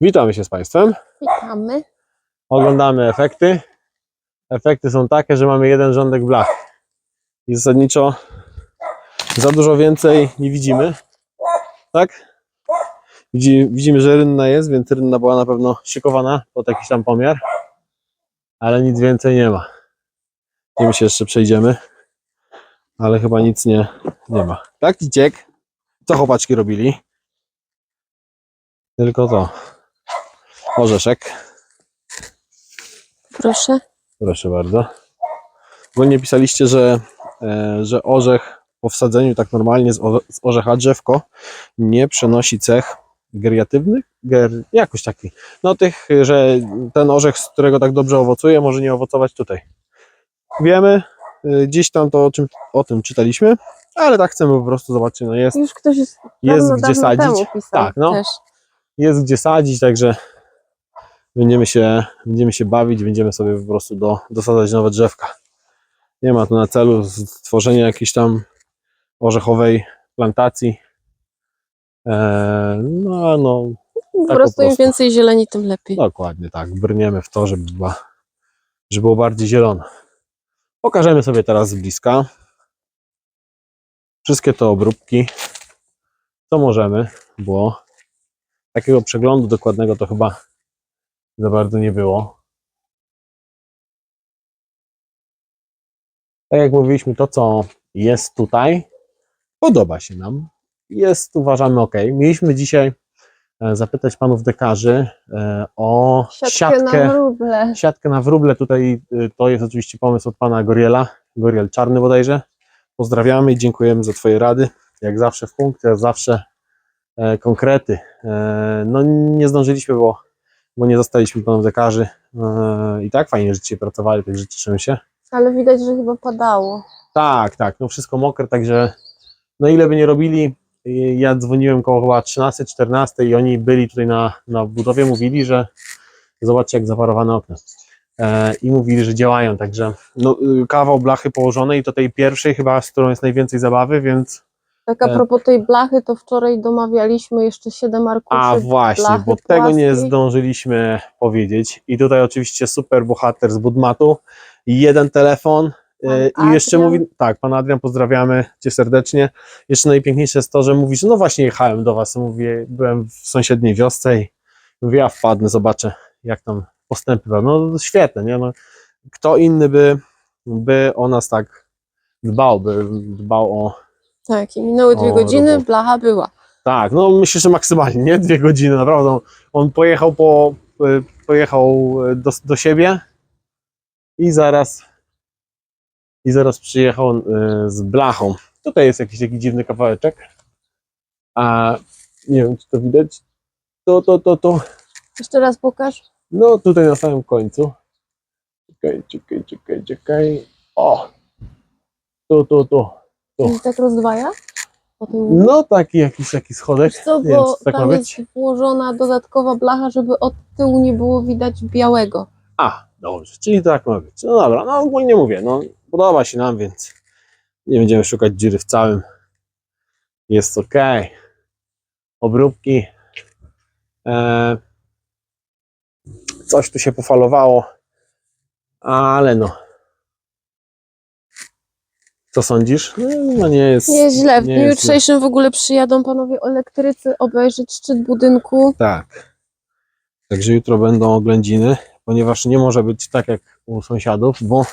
Witamy się z Państwem. Witamy. Oglądamy efekty. Efekty są takie, że mamy jeden rządek blach. I zasadniczo za dużo więcej nie widzimy. Tak? Widzi, widzimy, że rynna jest, więc rynna była na pewno szykowana pod jakiś tam pomiar. Ale nic więcej nie ma. Nie się jeszcze przejdziemy. Ale chyba nic nie, nie ma. Tak, Kiciek? Co chłopaczki robili? Tylko to. Orzeszek. Proszę. Proszę bardzo. Bo nie pisaliście, że, e, że orzech po wsadzeniu tak normalnie z, orze, z orzecha drzewko nie przenosi cech geriatywnych? Ger, jakoś taki. No tych, że ten orzech, z którego tak dobrze owocuje, może nie owocować tutaj. Wiemy, e, gdzieś tam to o, czym, o tym czytaliśmy, ale tak chcemy po prostu zobaczyć, no jest, Już ktoś jest, jest dawno, gdzie dawno sadzić. Tak, no. Też. jest gdzie sadzić, także będziemy się, będziemy się bawić, będziemy sobie po prostu do, dosadzać nowe drzewka. Nie ma tu na celu stworzenia jakiejś tam orzechowej plantacji. Eee, no, no, Po Tak po prostu im prostu. więcej zieleni, tym lepiej. dokładnie tak. Brniemy w to, żeby, była, żeby było bardziej zielono. Pokażemy sobie teraz z bliska wszystkie te obróbki, co możemy, bo takiego przeglądu dokładnego to chyba za bardzo nie było. Tak jak mówiliśmy, to co jest tutaj, podoba się nam. Jest, uważamy, ok. Mieliśmy dzisiaj e, zapytać panów dekarzy e, o Siatkę, siatkę, na wróble. siatkę na wróble. Tutaj y, to jest oczywiście pomysł od pana Goriela, Goriel Czarny bodajże. Pozdrawiamy i dziękujemy za twoje rady. Jak zawsze w punkcie, jak zawsze e, konkrety. E, no nie zdążyliśmy, bo, bo nie zostaliśmy panów dekarzy. E, I tak fajnie, że dzisiaj pracowali, także cieszymy się. Ale widać, że chyba padało. Tak, tak, no wszystko mokre, także no ile by nie robili, ja dzwoniłem koło chyba 13-14 i oni byli tutaj na, na budowie, mówili, że zobaczcie jak zaparowane okno. E, I mówili, że działają, także no, y, kawał blachy położonej, to tej pierwszej chyba, z którą jest najwięcej zabawy, więc Tak a E. propos tej blachy, to wczoraj domawialiśmy jeszcze 7 arkuszy. a właśnie, blachy bo tego nie zdążyliśmy powiedzieć i tutaj oczywiście super bohater z Budmatu, jeden telefon, E, Pan I jeszcze Adrian. mówi, tak, pan Adrian, pozdrawiamy cię serdecznie. Jeszcze najpiękniejsze jest to, że mówisz, no właśnie jechałem do was, mówię, byłem w sąsiedniej wiosce i mówię, ja wpadnę, zobaczę, jak tam postępy. No świetne, nie? No, kto inny by, by o nas tak dbał, by dbał o, Tak, i minęły dwie O, godziny, robota. blacha była. tak, no myślę, że maksymalnie, nie? Dwie godziny, naprawdę. On, on pojechał po, y, pojechał do, do siebie i zaraz i zaraz przyjechał y, z blachą. Tutaj jest jakiś taki dziwny kawałeczek. A nie wiem, czy to widać. To, to, to, to. Jeszcze raz pokaż. No tutaj na samym końcu. Czekaj, czekaj, czekaj, czekaj. O! Tu, tu, tu. I tak rozdwaja? Po tym No taki jakiś taki schodek. Wiesz co, Nie wiem, bo czy tak ma tam być. jest włożona dodatkowa blacha, żeby od tyłu nie było widać białego. A, dobrze, czyli tak ma być. No dobra, no ogólnie mówię, no podoba się nam, więc nie będziemy szukać dziury w całym. Jest ok. Obróbki. E, coś tu się pofalowało, ale no. Co sądzisz? No, no nie jest. Nie jest źle. W dniu jest jutrzejszym w ogóle przyjadą panowie elektrycy obejrzeć szczyt budynku. Tak. Także jutro będą oględziny, ponieważ nie może być tak jak u sąsiadów, bo,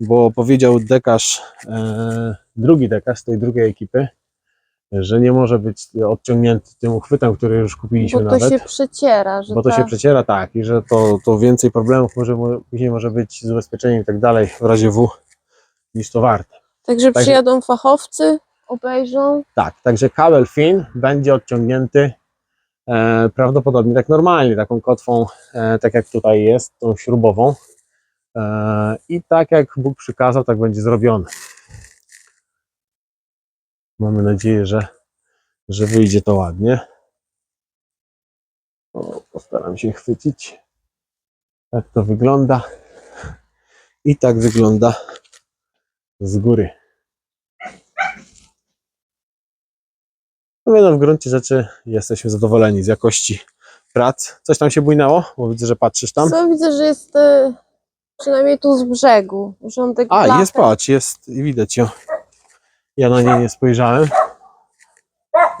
bo powiedział dekarz, e, drugi dekarz z tej drugiej ekipy, że nie może być odciągnięty tym uchwytem, który już kupiliśmy Bo to nawet. się przeciera, że bo to ta, się przeciera tak i że to, to więcej problemów może, mo- później może być z ubezpieczeniem i tak dalej w razie W niż to warte. Także Także- przyjadą fachowcy, obejrzą. Tak, także kabel fin będzie odciągnięty e, prawdopodobnie tak normalnie, taką kotwą, e, tak jak tutaj jest, tą śrubową. E, I tak jak Bóg przykazał, tak będzie zrobione. Mamy nadzieję, że, że wyjdzie to ładnie. O, postaram się chwycić. Tak to wygląda. I tak wygląda z góry. No, no w gruncie rzeczy jesteśmy zadowoleni z jakości prac. Coś tam się bujnęło? Bo widzę, że patrzysz tam. Co widzę, że jest e, przynajmniej tu z brzegu. Rządek A, blachy. jest, patrz, jest, widać ją. Ja na nie nie spojrzałem.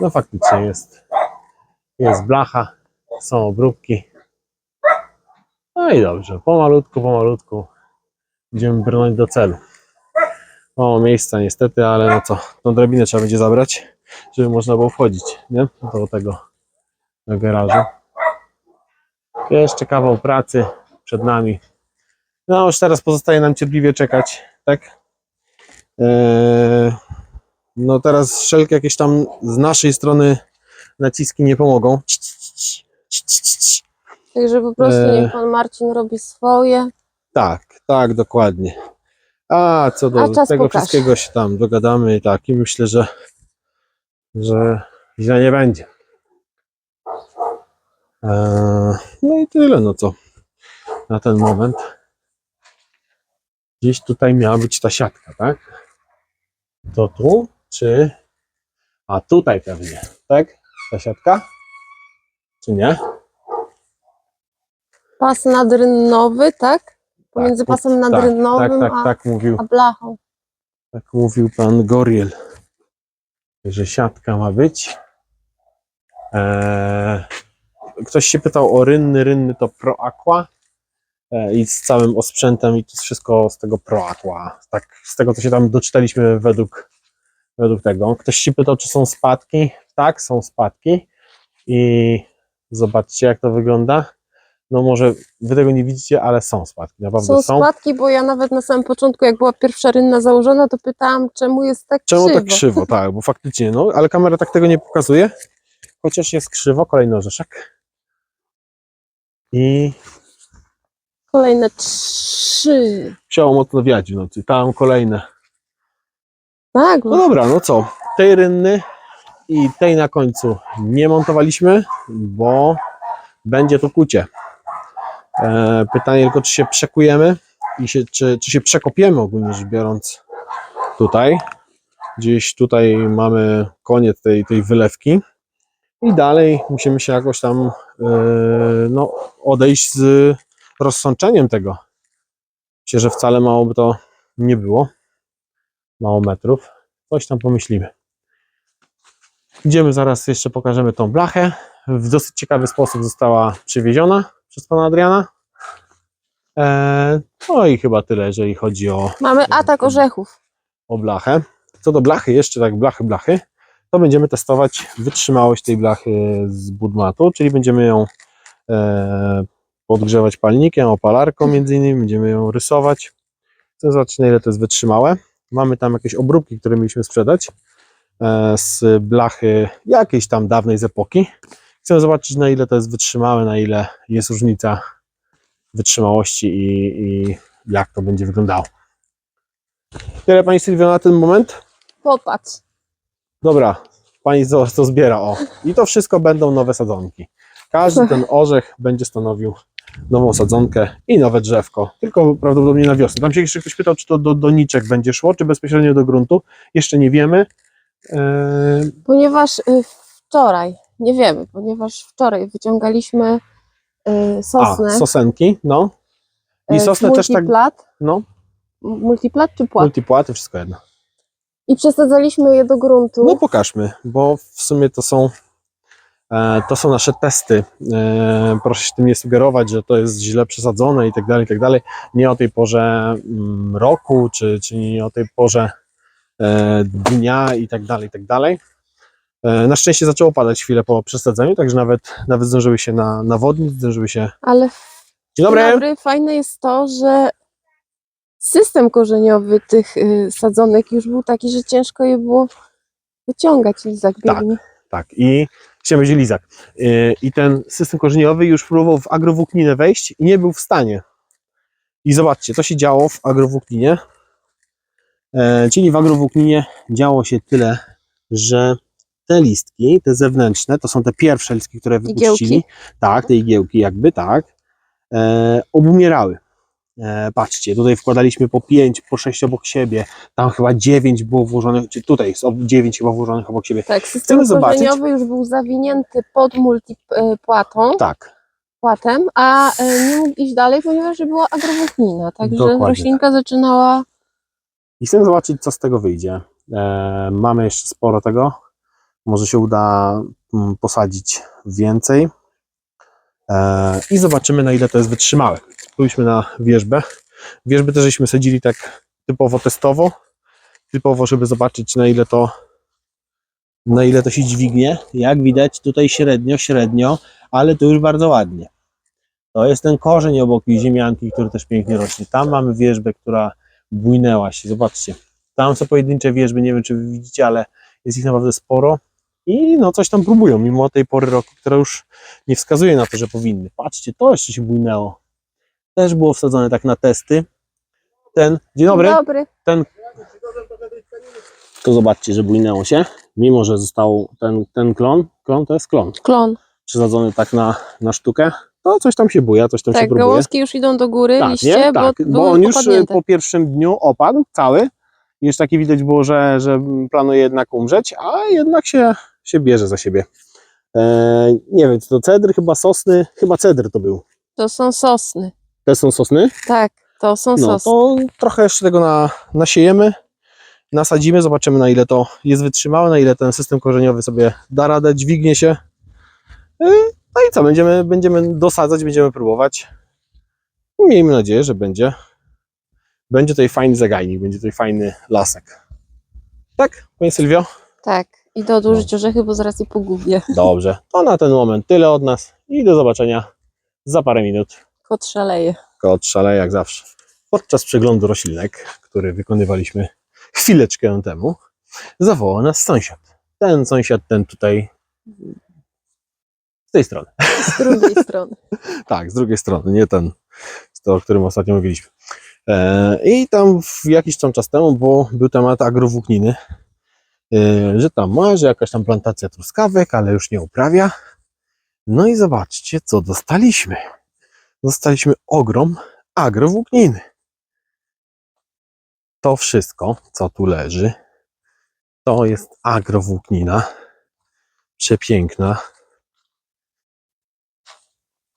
No faktycznie jest. Jest blacha, są obróbki. No i dobrze, pomalutku, pomalutku będziemy brnąć do celu. O, miejsca niestety, ale no co, tą drabinę trzeba będzie zabrać, żeby można było wchodzić, nie? Do tego do garażu. Jeszcze kawał pracy przed nami. No już teraz pozostaje nam cierpliwie czekać, tak? Eee, no teraz wszelkie jakieś tam z naszej strony naciski nie pomogą. Także po prostu E. niech pan Marcin robi swoje. Tak, tak, dokładnie. A co do A czas tego pokaże. wszystkiego się tam dogadamy i tak i myślę, że, że źle nie będzie. Eee, no i tyle, no co na ten moment. Gdzieś tutaj miała być ta siatka, tak? To tu, czy... A tutaj pewnie, tak? Ta siatka? Czy nie? Pas nadrynnowy, tak? Pomiędzy Tak, pasem tak, nadrynnowym tak, tak, a, tak mówił. a blachą. Tak mówił pan Goriel, że siatka ma być. Eee, ktoś się pytał o rynny. Rynny to Pro Aqua eee, i z całym osprzętem i to jest wszystko z tego Pro Aqua. Tak, z tego co się tam doczytaliśmy według, według tego. Ktoś się pytał, czy są spadki. Tak, są spadki i zobaczcie jak to wygląda. No może wy tego nie widzicie, ale są spadki, naprawdę Są są. spadki, bo ja nawet na samym początku, jak była pierwsza rynna założona, to pytałam, czemu jest tak Czemu krzywo. tak krzywo? Tak, bo faktycznie, no, ale kamera tak tego nie pokazuje. Chociaż jest krzywo, kolejny orzeszek. I Kolejne trzy. chciało mocno wiać w nocy. Tam kolejne. Tak, No dobra, no co? Tej rynny i tej na końcu nie montowaliśmy, bo będzie to kucie. E, pytanie tylko, czy się przekujemy i się, czy, czy się przekopiemy ogólnie rzecz biorąc tutaj. Gdzieś tutaj mamy koniec tej, tej wylewki i dalej musimy się jakoś tam e, no, odejść z rozsączeniem tego. Myślę, że wcale mało by to nie było. Mało metrów. Coś tam pomyślimy. Idziemy zaraz, jeszcze pokażemy tą blachę. W dosyć ciekawy sposób została przywieziona przez pana Adriana. Eee, no i chyba tyle, jeżeli chodzi o, mamy atak orzechów. o blachę. Co do blachy, jeszcze tak blachy, blachy, to będziemy testować wytrzymałość tej blachy z budmatu, czyli będziemy ją e, podgrzewać palnikiem, opalarką między innymi, będziemy ją rysować. Chcę zobaczyć na ile to jest wytrzymałe. Mamy tam jakieś obróbki, które mieliśmy sprzedać e, z blachy jakiejś tam dawnej z epoki. Chcę zobaczyć na ile to jest wytrzymałe, na ile jest różnica wytrzymałości i, i jak to będzie wyglądało. Tyle Pani Sylwio na ten moment. Popatrz. Dobra, Pani to, to zbiera, o. I to wszystko będą nowe sadzonki. Każdy ten orzech będzie stanowił nową sadzonkę i nowe drzewko, tylko prawdopodobnie na wiosnę. Tam się jeszcze ktoś pytał, czy to do doniczek będzie szło, czy bezpośrednio do gruntu. Jeszcze nie wiemy. Eee, Ponieważ y, wczoraj, nie wiemy, ponieważ wczoraj wyciągaliśmy y, a, sosenki, no. I y, sosnę też tak, multiplat, no, multiplat czy płat? multipłaty, wszystko jedno. I przesadzaliśmy je do gruntu. No pokażmy, bo w sumie to są e, to są nasze testy. E, proszę się tym nie sugerować, że to jest źle przesadzone i tak dalej, i tak dalej. Nie o tej porze mm, roku, czy, czy nie o tej porze e, dnia i tak dalej, i tak dalej. E, na szczęście zaczęło padać chwilę po przesadzeniu, także nawet, nawet zdążyły się na, nawodnić, zdążyły się... Ale Dzień dobry! dobry, fajne jest to, że system korzeniowy tych y, sadzonek już był taki, że ciężko je było wyciągać. Lizak Tak. biegnie. Tak, i chciałem będzie lizak. Yy, I ten system korzeniowy już próbował w agrowłókninę wejść i nie był w stanie. I zobaczcie, co się działo w agrowłókninie. E, czyli w agrowłókninie działo się tyle, że te listki, te zewnętrzne, to są te pierwsze listki, które wypuścili. Igiełki? Tak, te igiełki jakby, tak. E, obumierały. E, patrzcie, tutaj wkładaliśmy po 5, po 6 obok siebie. Tam chyba 9 było włożonych, czy tutaj jest 9 chyba włożonych obok siebie. Tak, system korzeniowy już był zawinięty pod multipłatą, Tak, płatem, a e, nie mógł iść dalej, ponieważ była agrowłóknina, także Dokładnie roślinka zaczynała I chcemy zobaczyć, co z tego wyjdzie. E, mamy jeszcze sporo tego. Może się uda mm, posadzić więcej. E, I zobaczymy, na ile to jest wytrzymałe. Spójrzmy na wierzbę. Wierzby też żeśmy sadzili tak typowo testowo. Typowo, żeby zobaczyć, na ile to na ile to się dźwignie. Jak widać, tutaj średnio, średnio, ale tu już bardzo ładnie. To jest ten korzeń obok ziemianki, który też pięknie rośnie. Tam mamy wierzbę, która bujnęła się. Zobaczcie. Tam są pojedyncze wierzby, nie wiem czy widzicie, ale jest ich naprawdę sporo. I no coś tam próbują, mimo tej pory roku, która już nie wskazuje na to, że powinny. Patrzcie, to jeszcze się bujnęło. Też było wsadzone tak na testy. Ten, dzień dobry, dobry. ten, to zobaczcie, że bujnęło się, mimo że został ten, ten klon, klon to jest klon, Klon. przesadzony tak na, na sztukę, to coś tam się buja, coś tam się Tak, próbuje. gałązki już idą do góry, Tak, liście, nie? bo, tak, bo były on już e, opadnięte. po pierwszym dniu opadł cały. I Już takie widać było, że, że planuje jednak umrzeć, a jednak się, się bierze za siebie. E, nie wiem, czy to cedr, chyba sosny, chyba cedr to był. To są sosny. Te są sosny? Tak, to są No sosny. to trochę jeszcze tego na, nasiejemy, nasadzimy, zobaczymy na ile to jest wytrzymałe, na ile ten system korzeniowy sobie da radę, dźwignie się. E, No i co, będziemy, będziemy dosadzać, będziemy próbować. Miejmy nadzieję, że będzie. Będzie tutaj fajny zagajnik, będzie tutaj fajny lasek. Tak, Pani Sylwio? Tak, idę No. odłożyć orzechy, bo zaraz je pogubię. Dobrze, to na ten moment tyle od nas i do zobaczenia za parę minut. Kot szaleje. Kot szaleje jak zawsze. Podczas przeglądu roślinek, który wykonywaliśmy chwileczkę temu, zawołał nas sąsiad. Ten sąsiad, ten tutaj, z tej strony. Z drugiej strony. Tak, z drugiej strony, nie ten, z tego, o którym ostatnio mówiliśmy. E, I tam w jakiś tam czas temu, bo był temat agrowłókniny, że tam ma, że jakaś tam plantacja truskawek, ale już nie uprawia. No i zobaczcie, co dostaliśmy. Dostaliśmy ogrom agrowłókniny. To wszystko, co tu leży, to jest agrowłóknina. Przepiękna.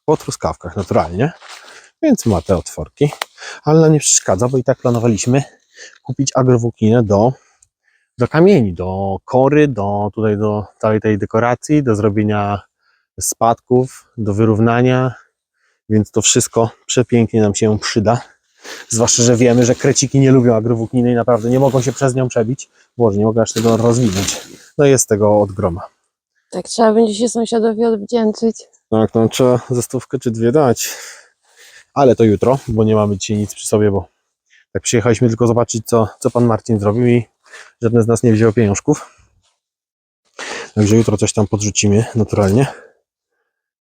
Po truskawkach, naturalnie. Więc ma te otworki. Ale nie przeszkadza, bo i tak planowaliśmy kupić agrowłókninę do, do kamieni, do kory, do tutaj do całej tej dekoracji, do zrobienia spadków, do wyrównania. Więc to wszystko przepięknie nam się przyda. Zwłaszcza, że wiemy, że kreciki nie lubią agrowłókniny i naprawdę nie mogą się przez nią przebić. Boże, nie mogę aż tego rozwinąć. No jest tego od groma. Tak, trzeba będzie się sąsiadowi odwdzięczyć. Tak, no trzeba ze stówkę czy dwie dać. Ale to jutro, bo nie mamy dzisiaj nic przy sobie, bo tak przyjechaliśmy tylko zobaczyć, co, co pan Marcin zrobił i żadne z nas nie wzięło pieniążków. Także jutro coś tam podrzucimy naturalnie.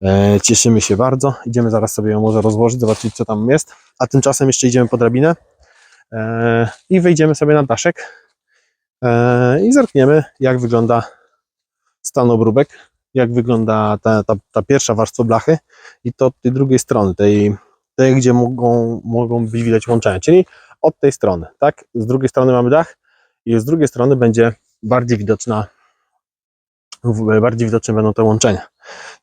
E, cieszymy się bardzo. Idziemy zaraz sobie ją może rozłożyć, zobaczyć, co tam jest. A tymczasem jeszcze idziemy po drabinę e, i wejdziemy sobie na daszek e, i zerkniemy, jak wygląda stan obróbek jak wygląda ta, ta, ta pierwsza warstwa blachy i to od tej drugiej strony, tej, tej gdzie mogą, mogą być widać łączenia, czyli od tej strony, tak? Z drugiej strony mamy dach i z drugiej strony będzie bardziej widoczna, bardziej widoczne będą te łączenia.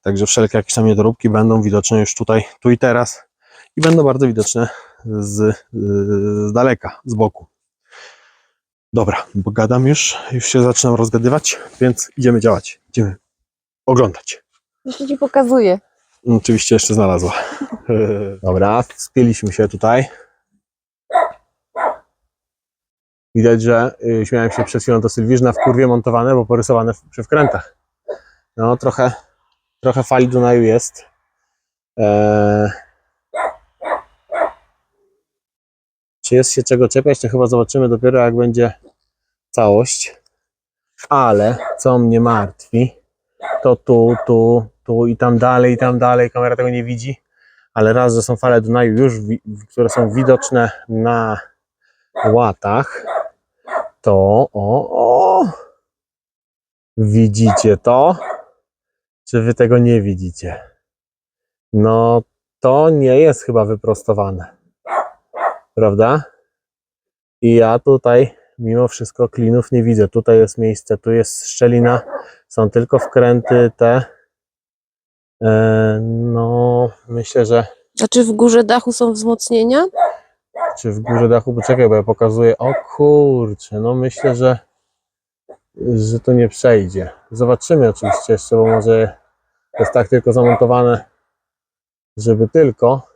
Także wszelkie jakieś tam niedoróbki będą widoczne już tutaj, tu i teraz i będą bardzo widoczne z, z daleka, z boku. Dobra, bo gadam już, już się zaczynam rozgadywać, więc idziemy działać, idziemy oglądać. Jeszcze ci pokazuję. Oczywiście jeszcze znalazła. Dobra, spięliśmy się tutaj. Widać, że y, śmiałem się przed chwilą do Sylwii, że na wkurwie montowane, bo porysowane w, przy wkrętach. No, trochę, trochę fali Dunaju jest. Eee... Czy jest się czego czepiać, to chyba zobaczymy dopiero jak będzie całość. Ale co mnie martwi, to tu, tu, tu i tam dalej, i tam dalej, kamera tego nie widzi, ale raz, że są fale Dunaju już, które są widoczne na łatach, to o, o, widzicie to? Czy wy tego nie widzicie? No, to nie jest chyba wyprostowane. prawda? I ja tutaj mimo wszystko klinów nie widzę. Tutaj jest miejsce, tu jest szczelina, są tylko wkręty te. E, no, myślę, że Znaczy w górze dachu są wzmocnienia? Czy w górze dachu, poczekaj, bo ja pokazuję, o kurczę, no myślę, że że to nie przejdzie. Zobaczymy oczywiście jeszcze, bo może jest tak tylko zamontowane, żeby tylko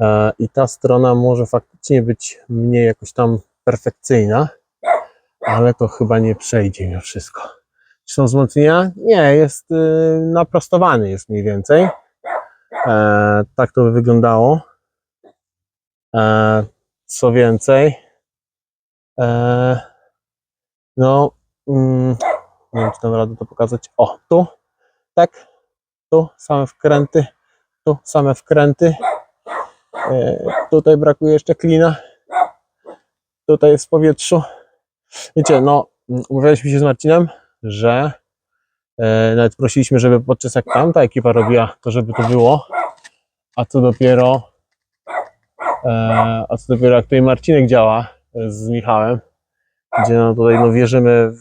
e, i ta strona może faktycznie być mniej jakoś tam perfekcyjna, ale to chyba nie przejdzie mimo wszystko. Czy są wzmocnienia? Nie, jest y, naprostowany jest mniej więcej. E, tak to by wyglądało. E, co więcej, e, no, mm, nie wiem, czy dam radę to pokazać. O, tu, tak, tu same wkręty, tu same wkręty. E, tutaj brakuje jeszcze klina. Tutaj jest w powietrzu. Wiecie, no, umawialiśmy się z Marcinem, że nawet prosiliśmy, żeby podczas jak tamta ekipa robiła, to żeby to było. A co dopiero a co dopiero jak tutaj Marcinek działa e, z Michałem, gdzie no tutaj no wierzymy, w,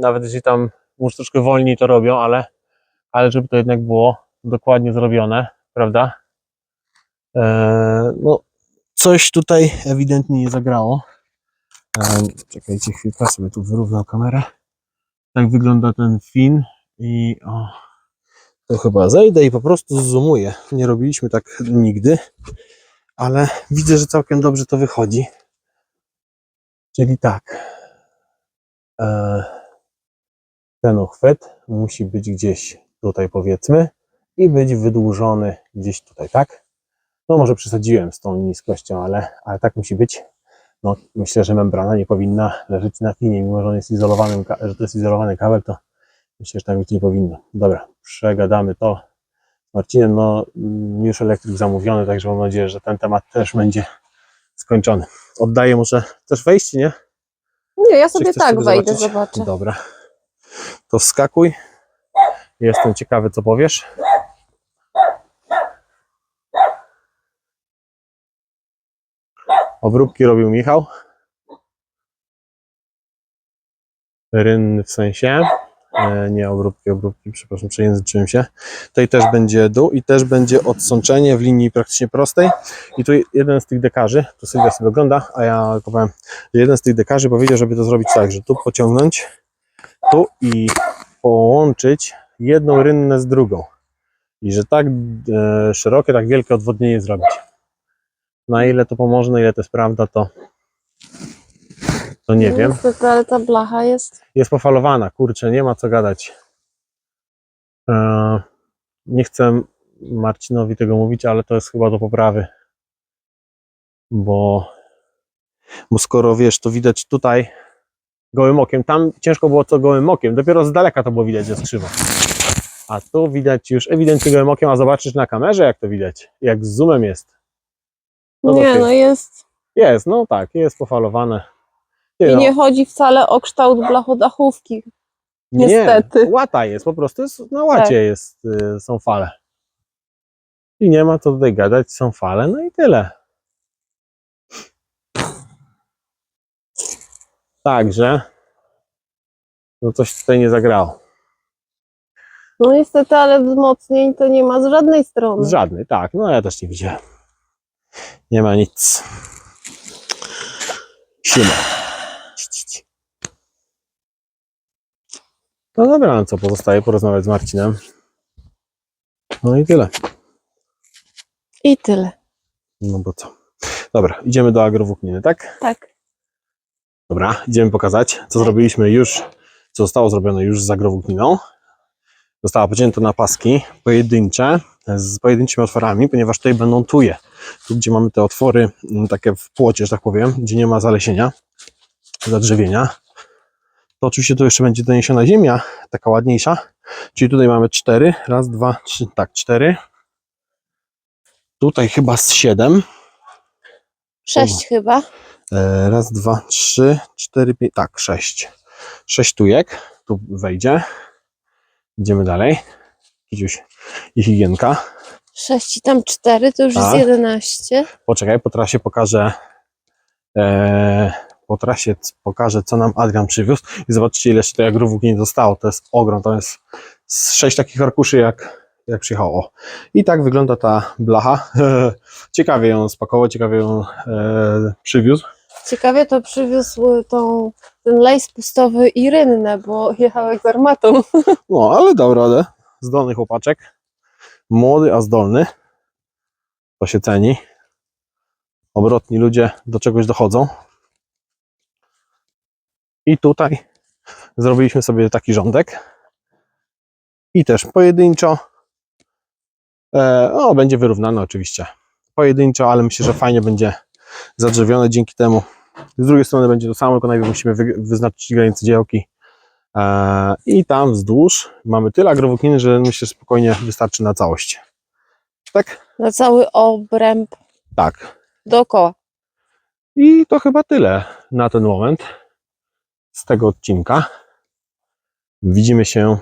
nawet jeśli tam może troszkę wolniej to robią, ale, ale żeby to jednak było dokładnie zrobione, prawda? E, no, coś tutaj ewidentnie nie zagrało. E, czekajcie chwilkę, sobie tu wyrównam kamerę. Tak wygląda ten fin i o, to chyba zejdę i po prostu zoomuję. Nie robiliśmy tak nigdy ale widzę, że całkiem dobrze to wychodzi. Czyli tak. E, ten uchwyt musi być gdzieś tutaj, powiedzmy, i być wydłużony gdzieś tutaj, tak? No, może przesadziłem z tą niskością, ale, ale tak musi być. No, myślę, że membrana nie powinna leżeć na finie, mimo że on jest izolowany, że to jest izolowany kabel, to myślę, że tak być nie powinno. Dobra, przegadamy to. Marcinem, no mm, już elektryk zamówiony, także mam nadzieję, że ten temat też będzie skończony. Oddaję muszę też wejść, nie? Nie, ja sobie chcesz tak sobie wejdę, zobaczyć? zobaczę. Dobra. To wskakuj. Jestem ciekawy, co powiesz. Obróbki robił Michał. Rynny w sensie. E, nie obróbki, obróbki, przepraszam, przejęzyczyłem się. Tutaj też będzie dół i też będzie odsączenie w linii praktycznie prostej. I tu jeden z tych dekarzy, tu Sylwia sobie ogląda, a ja powiem, że jeden z tych dekarzy powiedział, żeby to zrobić tak, że tu pociągnąć, tu i połączyć jedną rynnę z drugą. I że tak e, szerokie, tak wielkie odwodnienie zrobić. Na ile to pomoże, na ile to jest prawda, to, to nie wiem. Niestety, ale ta blacha jest. Jest pofalowana, kurczę, nie ma co gadać. E, nie chcę Marcinowi tego mówić, ale to jest chyba do poprawy. Bo, bo skoro wiesz, to widać tutaj gołym okiem, tam ciężko było co gołym okiem, dopiero z daleka to było widać, że jest krzywo. A tu widać już ewidentnie gołym okiem, a zobaczysz na kamerze, jak to widać, jak z zoomem jest. No to nie, no jest. Jest, no tak, jest pofalowane. Ty, I no. nie chodzi wcale o kształt blachodachówki. Niestety. Nie, łata jest, po prostu jest, na łacie Tak. jest, y, są fale. I nie ma co tutaj gadać, są fale, no i tyle. Także, no coś tutaj nie zagrało. No niestety, ale wzmocnień to nie ma z żadnej strony. Z żadnej, tak, no ja też nie widziałem. Nie ma nic. Siema. No dobra, no co pozostaje porozmawiać z Marcinem. No i tyle. I tyle. No bo co? Dobra, idziemy do agrowłókniny, tak? Tak. Dobra, idziemy pokazać, co zrobiliśmy już, co zostało zrobione już z agrowłókniną. Została pocięta na paski pojedyncze, z pojedynczymi otworami, ponieważ tutaj będą tuje. Tu, gdzie mamy te otwory mm, takie w płocie, że tak powiem, gdzie nie ma zalesienia, zadrzewienia, to oczywiście tu jeszcze będzie doniesiona ziemia, taka ładniejsza. Czyli tutaj mamy cztery, raz, dwa, trzy, tak, cztery. Tutaj chyba z siedem. Sześć chyba. E, Raz, dwa, trzy, cztery, pięć, tak, sześć. Sześć tujek, tu wejdzie. Idziemy dalej. Kidziuś i higienka. Sześć i tam cztery, to już jest Tak. jedenaście. Poczekaj, po trasie pokażę. E, po trasie pokażę, co nam Adrian przywiózł. I zobaczcie, ile jeszcze tej agrówki nie zostało. To jest ogrom. To jest z sześć takich arkuszy, jak, jak przyjechało. I tak wygląda ta blacha. ciekawie ją spakował, ciekawie ją e, przywiózł. Ciekawie to przywiózł tą, ten lejs pustowy i rynnę, bo jechał jak z armatą. No, ale dał radę. Zdolny chłopaczek. Młody, a zdolny. To się ceni. Obrotni ludzie do czegoś dochodzą. I tutaj zrobiliśmy sobie taki rządek. I też pojedynczo. E, o, będzie wyrównane oczywiście. Pojedynczo, ale myślę, że fajnie będzie zadrzewione dzięki temu. Z drugiej strony będzie to samo, tylko najpierw musimy wy, wyznaczyć granice działki. E, I tam wzdłuż mamy tyle agrowłókniny, że myślę, że spokojnie wystarczy na całość. Tak? Na cały obręb Tak. dookoła. I to chyba tyle na ten moment z tego odcinka. Widzimy się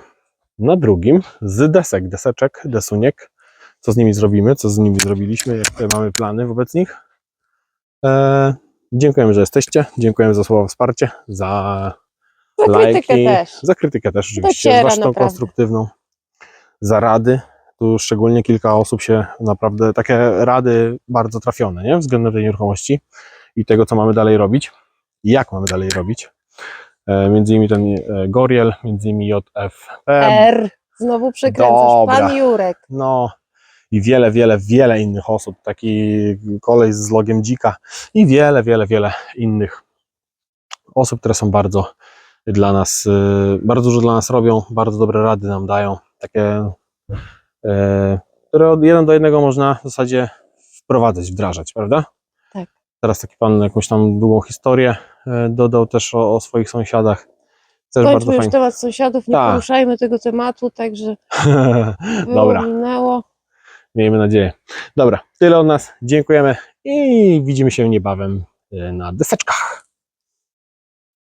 na drugim z desek, deseczek, desuniek. Co z nimi zrobimy, co z nimi zrobiliśmy, jakie mamy plany wobec nich. E, dziękujemy, że jesteście. Dziękujemy za słowa wsparcie, za Za lajki, też. za krytykę też oczywiście, Dociera zwłaszcza naprawdę. konstruktywną, za rady. Tu szczególnie kilka osób się naprawdę, takie rady bardzo trafione, nie? Względem tej nieruchomości i tego, co mamy dalej robić, jak mamy dalej robić. E, między innymi ten e, Goriel, między innymi JFP, R. Znowu przekręcasz. Dobra. Pan Jurek. no i wiele, wiele, wiele innych osób, taki kolej z logiem dzika i wiele, wiele, wiele innych osób, które są bardzo dla nas, y, bardzo dużo dla nas robią, bardzo dobre rady nam dają, takie, które od jeden do jednego można w zasadzie wprowadzać, wdrażać, prawda? Teraz taki pan jakąś tam długą historię y, dodał też o, o swoich sąsiadach. Też bardzo Kończmy już fajnie. temat sąsiadów, nie Tak. poruszajmy tego tematu, także Dobra. minęło. Miejmy nadzieję. Dobra, tyle od nas. Dziękujemy i widzimy się niebawem y, na deseczkach.